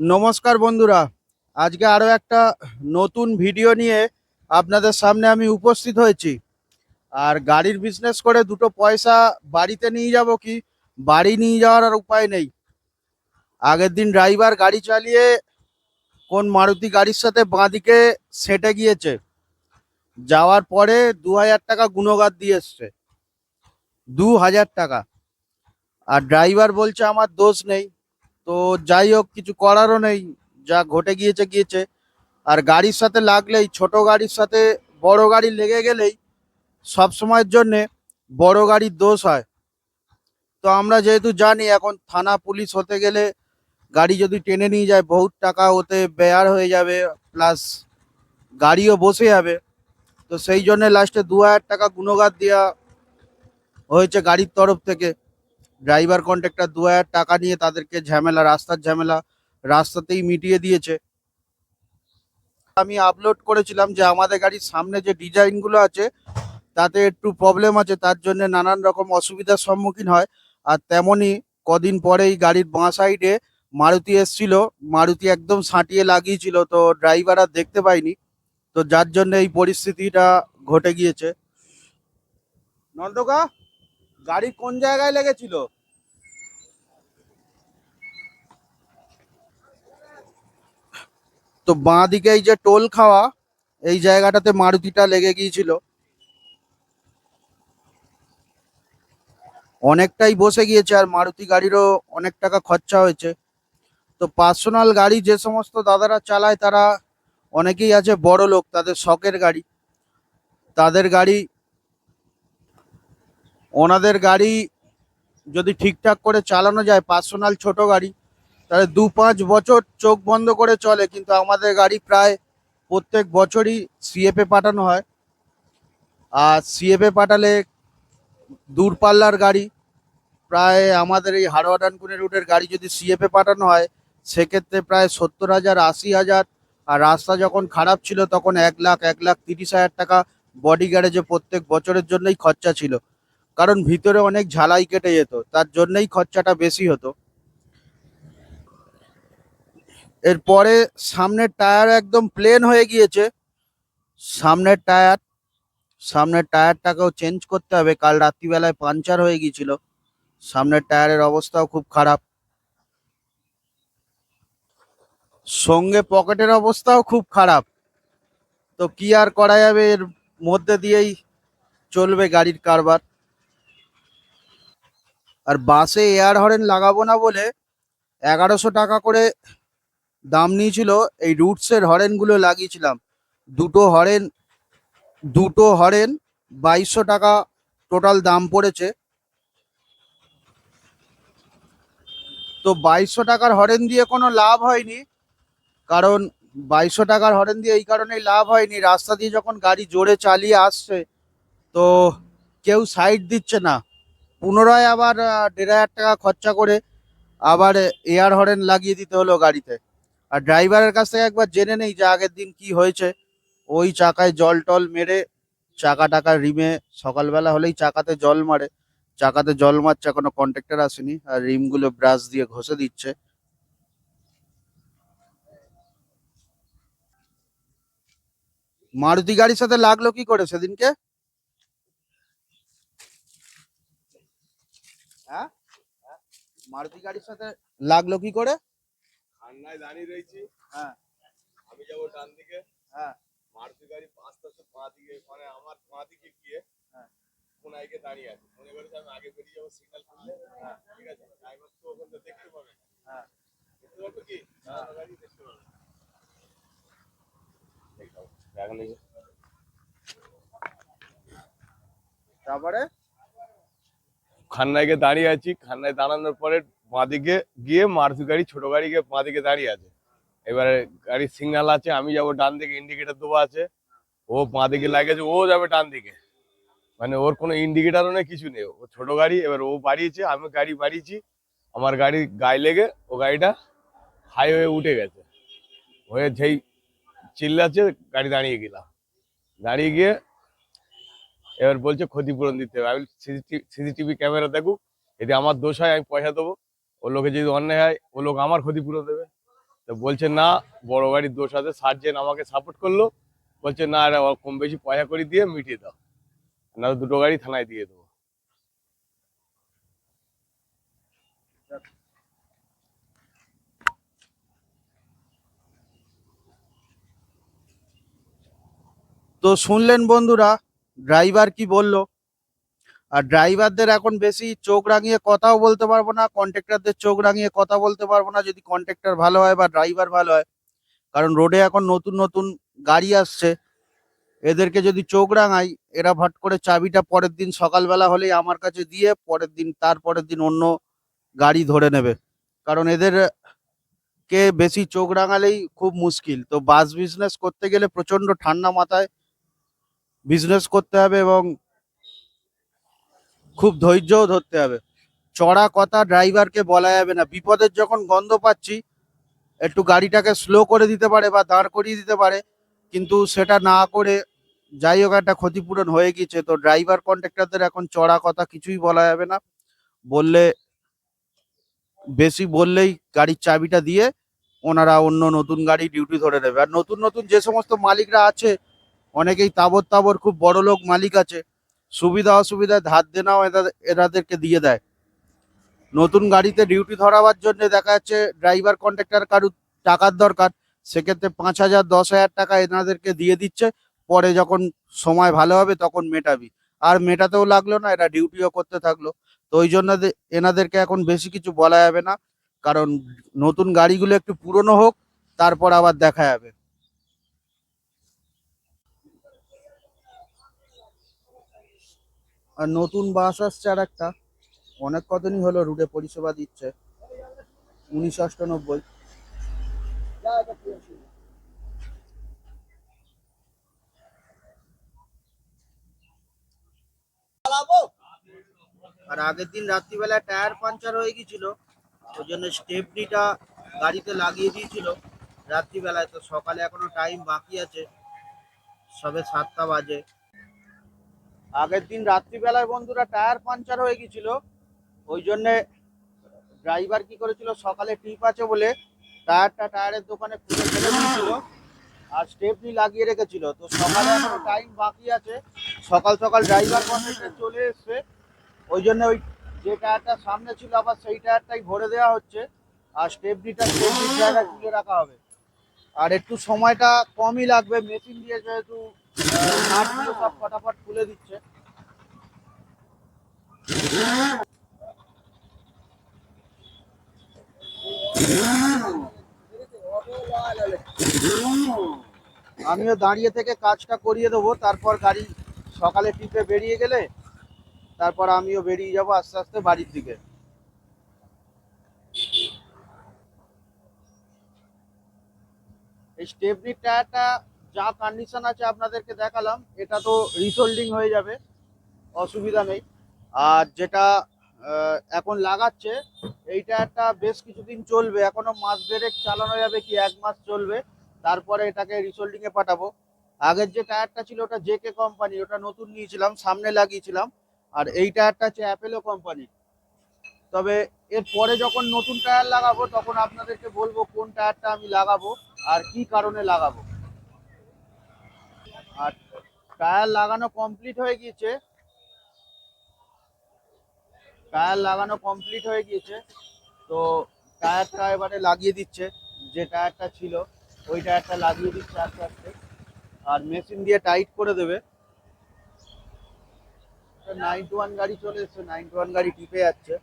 নমস্কার বন্ধুরা। আজকে আরও একটা নতুন ভিডিও নিয়ে আপনাদের সামনে আমি উপস্থিত হয়েছি। আর গাড়ির বিজনেস করে দুটো পয়সা বাড়িতে নিয়ে যাব কি? বাড়ি নিয়ে যাওয়ার আর উপায় নেই। আগের দিন ড্রাইভার গাড়ি চালিয়ে কোন মারুতি গাড়ির সাথে বাঁদিকে সেটে গিয়েছে। যাওয়ার পরে দু হাজার টাকা গুণগার দিয়ে এসছে। দু হাজার টাকা। আর ড্রাইভার বলছে, আমার দোষ নেই। তো যাই হোক, কিছু করারও নেই। যা ঘটে গিয়েছে গিয়েছে। আর গাড়ির সাথে লাগলেই, ছোট গাড়ির সাথে বড় গাড়ি লেগে গেলেই সব সময়ের জন্যে বড় গাড়ির দোষ হয়। তো আমরা যেহেতু জানি, এখন থানা পুলিশ হতে গেলে গাড়ি যদি টেনে নিয়ে যায়, বহুত টাকা ওতে বেয়ার হয়ে যাবে, প্লাস গাড়িও বসে যাবে। তো সেই জন্য লাস্টে দু হাজার টাকা গুণগার দেওয়া হয়েছে গাড়ির তরফ থেকে। ড্রাইভার কন্ট্রাক্টর দু হাজার টাকা নিয়ে তাদেরকে ঝামেলা, রাস্তার ঝামেলা রাস্তাতেই মিটিয়ে দিয়েছে। আমি আপলোড করেছিলাম যে আমাদের গাড়ির সামনে যে ডিজাইনগুলো আছে, তাতে একটু প্রবলেম আছে, তার জন্য নানান রকম অসুবিধার সম্মুখীন হয়। আর তেমনই কদিন পরেই গাড়ির বাঁ সাইডে মারুতি এসছিল, মারুতি একদম সাঁটিয়ে লাগিয়েছিল, তো ড্রাইভার আর দেখতে পাইনি। তো যার জন্য এই পরিস্থিতিটা ঘটে গিয়েছে। নন্দকা, গাড়ি কোন জায়গায় লেগেছিল? তো বাঁ দিকে এই যে টোল খাওয়া, এই জায়গাটাতে মারুতিটা লেগে গিয়েছিল। অনেকটাই বসে গিয়েছে আর মারুতি গাড়িরও অনেক টাকা খরচা হয়েছে। তো পার্সোনাল গাড়ি যে সমস্ত দাদারা চালায়, তারা অনেকেই আছে বড় লোক, তাদের শখের গাড়ি। তাদের গাড়ি, ওনাদের গাড়ি যদি ঠিকঠাক করে চালানো যায়, পার্সোনাল ছোট গাড়ি তাহলে দু পাঁচ বছর চোখ বন্ধ করে চলে, কিন্তু আমাদের গাড়ি প্রায় প্রত্যেক বছরই সিএফে পাঠানো হয়। আর সিএফে পাঠালে দূরপাল্লার গাড়ি, প্রায় আমাদের এই হাড়োয়া ডানকুনি রুটের গাড়ি যদি সিএফে পাঠানো হয়, সেক্ষেত্রে প্রায় সত্তর হাজার, আশি হাজার, আর রাস্তা যখন খারাপ ছিল তখন এক লাখ এক লাখ তিরিশ হাজার টাকা বডি গ্যারেজে প্রত্যেক বছরের জন্যই খরচা ছিল। কারণ ভিতরে অনেক ঝালাই কেটে যেত, তার জন্যই খরচাটা বেশি হতো। এরপরে সামনের টায়ার একদম প্লেন হয়ে গিয়েছে। সামনের টায়ার, সামনের টায়ারটাকেও চেঞ্জ করতে হবে। কাল রাত্রিবেলায় পাঞ্চার হয়ে গিয়েছিল। সামনের টায়ারের অবস্থাও খুব খারাপ। সঙ্গে পকেটের অবস্থাও খুব খারাপ। তো কি আর করা যাবে? এর মধ্যে দিয়েই চলবে গাড়ির কারবার। আর বাসে এয়ার হরেন লাগাবো না বলে এগারোশো টাকা করে দাম নিয়েছিল, এই রুটসের হরেনগুলো লাগিয়েছিলাম। দুটো হরেন দুটো হরেন বাইশশো টাকা টোটাল দাম পড়েছে। তো বাইশশো টাকার হরেন দিয়ে কোনো লাভ হয়নি, কারণ বাইশশো টাকার হরেন দিয়ে এই কারণেই লাভ হয়নি। রাস্তা দিয়ে যখন গাড়ি জোরে চালিয়ে আসছে, তো কেউ সাইড দিচ্ছে না। পুনরায় আবার দেড় হাজার টাকা খরচা করে আবার এয়ার হরেন লাগিয়ে দিতে হলো গাড়িতে। আর ড্রাইভারের কাছ থেকে একবার জেনে নেই যে আগের দিন কি হয়েছে। ওই চাকায় জল টল মেরে, চাকা টাকা রিমে, সকালবেলা হলেই চাকাতে জল মারে। চাকাতে জল মারছে, এখনও কন্ট্রাক্টর আসেনি, আর রিমগুলো ব্রাশ দিয়ে ঘষে দিচ্ছে। মারুতি গাড়ির সাথে লাগল কি করে সেদিনকে? হ্যাঁ? মারুতি গাড়ির সাথে লাগল কি করে? ঠান্ডায় দাঁড়িয়ে রয়েছি। হ্যাঁ। আমি যাব ডান দিকে। হ্যাঁ। মারুতি গাড়ি আস্তে বাঁ দিকে মানে আমার বাঁ দিকে গিয়ে হ্যাঁ। কোনায় গিয়ে দাঁড়িয়ে আছে। মনে করেছে আমি আগে বেরিয়ে যাব সিগন্যাল করলে। হ্যাঁ। ঠিক আছে ড্রাইভার তো ওখান থেকে দেখতে পাবে। হ্যাঁ। দেখতে পারবে কি? হ্যাঁ। গাড়ি দেখতে পাবে। তারপরে? খান্নায় দাঁড়িয়ে আছি। খান্নায় দাঁড়ানোর পরে বাঁদিকে গিয়ে মারুতি গাড়ি, ছোট গাড়ি গিয়ে বাঁদিকে দাঁড়িয়ে আছে। এবারে গাড়ির সিগন্যাল আছে, আমি যাব ডান দিকে ইন্ডিকেটার দেওয়া আছে। ও বাঁদিকে লাগেছে, ও যাবে ডান দিকে। মানে ওর কোনো ইন্ডিকেটারও নেই, কিছু নেই। ও ছোট গাড়ি, এবার ও বাড়িয়েছে, আমি গাড়ি বাড়িয়েছি। আমার গাড়ি গায়ে লেগে, ও গাড়িটা হাইওয়ে উঠে গেছে। হয়ে যেই চিল্লাচ্ছে, গাড়ি দাঁড়িয়ে গেলাম। দাঁড়িয়ে গিয়ে এবার বলছে ক্ষতিপূরণ দিতে হবে। আমি সিসিটিভি ক্যামেরা দেখুক, যদি আমার দোষ হয়, আমি পয়সা দেবো। ও লোকে যদি অন্যায় হয়, ও লোক আমার ক্ষতিপূরণ দেবে। তো বলছে, না, বড় গাড়ির দোষ আছে, সার্জেন আমাকে সাপোর্ট করল। বলছে, না, এটা কম বেশি পয়সা করে দিয়ে মিটিয়ে দাও না দুটো গাড়ি থানায় দিয়ে দেবো। তো শুনলেন বন্ধুরা ড্রাইভার কি বলল? আর ড্রাইভারদের এখন বেশি চোখ রাঙিয়ে কথাও বলতে পারব না কন্ট্রাক্টরদের চোখ রাঙিয়ে কথা বলতে পারব না, যদি কন্ট্রাক্টর ভালো হয় বা ড্রাইভার ভালো হয়। কারণ রোডে এখন নতুন নতুন গাড়ি আসছে। এদেরকে যদি চোখ রাঙাই, এরা ভাট করে চাবিটা পরের দিন সকালবেলা হলেই আমার কাছে দিয়ে, পরের দিন, তার পরের দিন অন্য গাড়ি ধরে নেবে। কারণ এদের কে বেশি চোখ রাঙালেই খুব মুশকিল। তো বাস বিজনেস করতে গেলে প্রচণ্ড ঠান্ডা মাথায় বিজনেস করতে হবে এবং খুব ধৈর্যও ধরতে হবে। চড়া কথা ড্রাইভারকে বলা যাবে না। বিপদের যখন গন্ধ পাচ্ছি, একটু গাড়িটাকে স্লো করে দিতে পারে বা দাঁড় করিয়ে দিতে পারে, কিন্তু সেটা না করে যাই হোক একটা ক্ষতিপূরণ হয়ে গেছে তো ড্রাইভার কন্ট্রাক্টরদের এখন চড়া কথা কিছুই বলা যাবে না। বললে, বেশি বললেই গাড়ির চাবিটা দিয়ে ওনারা অন্য নতুন গাড়ি ডিউটি ধরে নেবে। আর নতুন নতুন যে সমস্ত মালিকরা আছে, অনেকেই তাবর তাবর খুব বড় লোক মালিক আছে সুবিধা অসুবিধায় ধার দেনাও এরাদেরকে দিয়ে দেয়। নতুন গাড়িতে ডিউটি ধরাবার জন্য দেখা যাচ্ছে ড্রাইভার কন্ট্রাক্টর কারুর টাকার দরকার। সেক্ষেত্রে পাঁচ হাজার, দশ হাজার টাকা এনাদেরকে দিয়ে দিচ্ছে। পরে যখন সময় ভালো হবে তখন মেটাবি। আর মেটাতেও লাগল না, এরা ডিউটিও করতে থাকল। তো ওই জন্য এনাদেরকে এখন বেশি কিছু বলা যাবে না। কারণ নতুন গাড়িগুলো একটু পুরনো হোক, তারপর আবার দেখা যাবে। আর নতুন বাস আসছে আর একটা। অনেক কদিনই হলো রুটে পরিষেবা দিচ্ছে। উনিশশো অষ্টানব্বই। আর আগের দিন রাত্রিবেলা টায়ার পাঞ্চার হয়ে গেছিল ওই জন্য স্টেপনিটা গাড়িতে লাগিয়ে দিয়েছিল। রাত্রিবেলায় তো সকালে এখনও টাইম বাকি আছে। সবে সাতটা বাজে। আগের দিন রাত্রিবেলায় বন্ধুরা টায়ার পাঞ্চার হয়ে গেছিল। ওই জন্যে ড্রাইভার কি করেছিল? সকালে টিপ আছে বলে টায়ারটা টায়ারের দোকানে খুলে ফেলে দিয়েছিল আর স্টেপনি লাগিয়ে রেখেছিল। তো সকালে এখনও টাইম বাকি আছে। সকাল সকাল ড্রাইভার কন্ট্রাক্টর চলে এসছে। ওই জন্য ওই যে টায়ারটা সামনে ছিল আবার সেই টায়ারটাই ভরে দেওয়া হচ্ছে। আর স্টেপনিটা স্টেপনির জায়গায় তুলে রাখা হবে। আর একটু সময়টা কমই লাগবে। মেশিন দিয়ে যেহেতু ফটাফট খুলে দিচ্ছে আমিও দাঁড়িয়ে থেকে কাজটা করিয়ে দেবো, তারপর গাড়ি সকালে টিপে বেরিয়ে গেলে তারপর আমিও বেরিয়ে যাব আস্তে আস্তে বাড়ির দিকে। এই স্টেপনির টায়ারটা যা কন্ডিশন আছে আপনাদেরকে দেখালাম, এটা তো রিসোল্ডিং হয়ে যাবে, অসুবিধা নেই। আর যেটা এখন লাগাচ্ছে এই টায়ারটা বেশ কিছুদিন চলবে, এখনও মাস দেড়েক চালানো যাবে কি, এক মাস চলবে, তারপরে এটাকে রিসোল্ডিং এ পাঠাবো। আগের যে টায়ারটা ছিল, ওটা জেকে কোম্পানি ওটা নতুন নিয়েছিলাম, সামনে লাগিয়েছিলাম, আর এই টায়ারটা হচ্ছে অ্যাপেলো কোম্পানি তবে এর পরে যখন নতুন টায়ার লাগাবো, তখন আপনাদেরকে বলব কোন টায়ারটা আমি লাগাবো, আর কি কারণে লাগাবো। টায়ার লাগানো কমপ্লিট হয়ে গিয়েছে। টায়ার লাগানো কমপ্লিট হয়ে গিয়েছে। তো টায়ারটা এবারে লাগিয়ে দিচ্ছে, যে টায়ারটা ছিল, ওই টায়ারটা লাগিয়ে দিচ্ছে আস্তে আস্তে। আর মেশিন দিয়ে টাইট করে দেবে। নাইন ওয়ান গাড়ি চলে এসছে নাইন ওয়ান গাড়ি টিপে যাচ্ছে।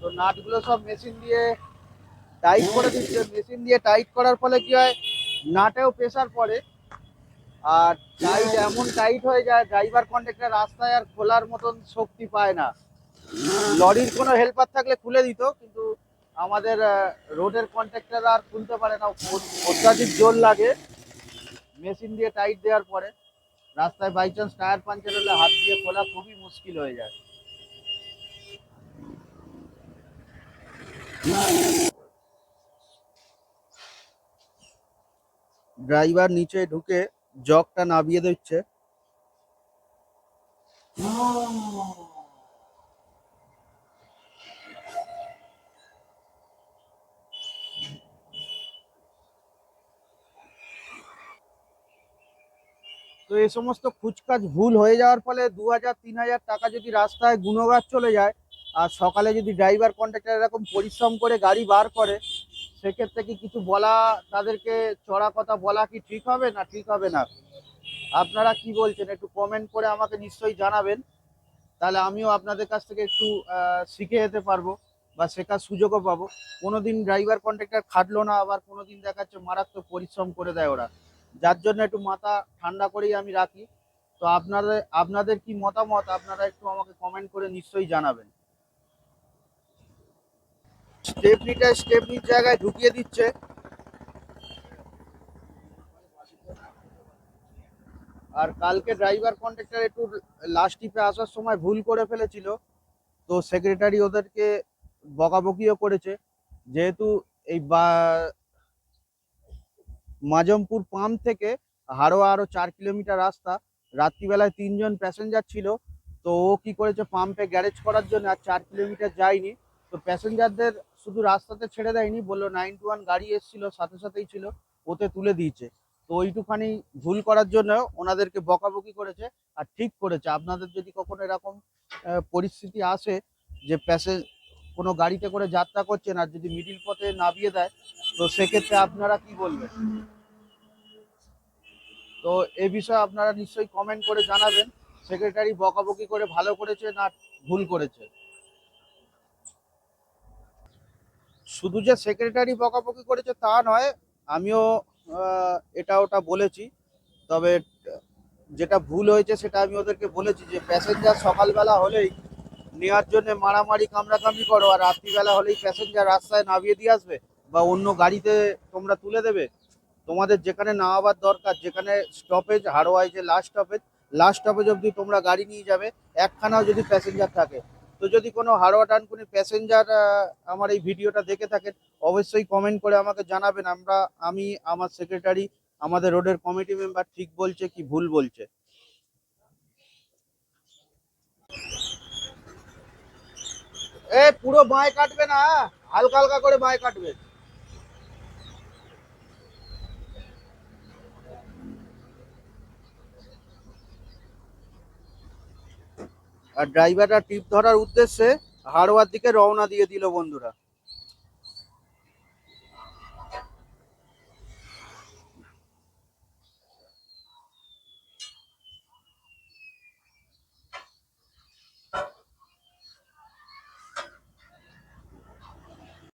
তো নাটগুলো সব মেশিন দিয়ে টাইট করে দিচ্ছে। মেশিন দিয়ে টাইট করার ফলে কি হয়, নাটেও প্রেসার পড়ে। আর টাইট এমন টাইট হয়ে যায় ড্রাইভার কন্ট্রাক্টর রাস্তায় আর খোলার মতন শক্তি পায় না। লরির কোনো হেল্পার থাকলে খুলে দিত, কিন্তু আমাদের রোডের কন্ট্রাক্টর আর খুলতে পারে না। অত্যাধিক জোর লাগে মেশিন দিয়ে টাইট দেওয়ার পরে। রাস্তায় বাই চান্স টায়ার পাঞ্চার হলে হাত দিয়ে খোলা খুবই মুশকিল হয়ে যায়। ড্রাইভার নিচে ঢুকে জগটা নামিয়ে দিচ্ছে। তো এই সমস্ত খুচকাজ ভুল হয়ে যাওয়ার ফলে দু হাজার, তিন হাজার টাকা যদি রাস্তায় গুণগাছ চলে যায় আর সকালে যদি ড্রাইভার কন্ট্রাক্টর এরকম পরিশ্রম করে গাড়ি বার করে, সেক্ষেত্রে কি কিছু বলা, তাদেরকে চড়া কথা বলা কি ঠিক হবে না ঠিক হবে না? আপনারা কি বলছেন? একটু কমেন্ট করে আমাকে নিশ্চয়ই জানাবেন। তাহলে আমিও আপনাদের কাছ থেকে একটু শিখে যেতে পারব বা শেখার সুযোগও পাবো। কোনোদিন ড্রাইভার কন্ট্রাক্টর খাটলো না, আবার কোনোদিন দেখাচ্ছে মারাত্মক পরিশ্রম করে দেয় ওরা। যার জন্য একটু মাথা ঠান্ডা করেই আমি রাখি। তো আপনাদের আপনাদের কি মতামত? আপনারা একটু আমাকে কমেন্ট করে নিশ্চয়ই জানাবেন। স্টেপনিটা স্টেপনির জায়গায় ঢুকিয়ে দিচ্ছে। আর কালকে ড্রাইভার কন্ট্রাক্টর একটু লাস্ট টিপে আসার সময় ভুল করে ফেলেছিল। তো সেক্রেটারি ওদেরকে বকাবকিও করেছে। যেহেতু এই বা মাজমপুর পাম্প থেকে হাড়োয়া আরও চার কিলোমিটার রাস্তা, রাত্রিবেলায় তিনজন প্যাসেঞ্জার ছিল। তো ও কি করেছে পাম্পে গ্যারেজ করার জন্য আর চার কিলোমিটার যায়নি। তো প্যাসেঞ্জারদের শুধু রাস্তাতে ছেড়ে দেয়নি, বলল নাইন টু ওয়ান গাড়ি এসেছিল, সাথে সাথেই ছিল, ওতে তুলে দিয়েছে। তো ওইটুখানি ভুল করার জন্য ওনাদেরকে বকাবকি করেছে আর ঠিক করেছে। আপনাদের যদি কখনো এরকম পরিস্থিতি আসে যে প্যাসেজ কোনো গাড়িতে করে যাত্রা করছেন আর যদি মিডিল পথে নামিয়ে দেয়, তো সেক্ষেত্রে আপনারা কি বলবেন? তো এ বিষয়ে আপনারা নিশ্চয়ই কমেন্ট করে জানাবেন। সেক্রেটারি বকাবকি করে ভালো করেছে না ভুল করেছে। শুধু যে সেক্রেটারি বকাবকি করেছে তা নয়, আমিও এটা ওটা বলেছি। তবে, যেটা ভুল হয়েছে সেটা আমি ওদেরকে বলেছি যে প্যাসেঞ্জার সকালবেলা হলেই নেওয়ার জন্য মারামারি কামড়াকামড়ি করো আর রাত্রিবেলা হলেই প্যাসেঞ্জার রাস্তায় নামিয়ে দিয়ে আসবে বা অন্য গাড়িতে তোমরা তুলে দেবে। তোমাদের যেখানে নামাবার দরকার, যেখানে স্টপেজ হাড়োয়ায় যে লাস্ট স্টপেজ লাস্ট স্টপেজ অবধি তোমরা গাড়ি নিয়ে যাবে। একখানাও যদি প্যাসেঞ্জার থাকে। তো যদি কোনো হারোয়া টানকুনি প্যাসেঞ্জার আমার এই ভিডিওটা দেখে থাকেন, অবশ্যই কমেন্ট করে আমাকে জানাবেন। আমরা, আমি, আমার সেক্রেটারি আমাদের রোডের কমিটি মেম্বার ঠিক বলছে কি ভুল বলছে? এ, পুরো বাঁয় কাটবে না? হালকা হালকা করে বাঁয় কাটবে। আর ড্রাইভাররা টিপ ধরার উদ্দেশ্যে হাড়োয়ার দিকে রওনা দিয়ে দিল বন্ধুরা।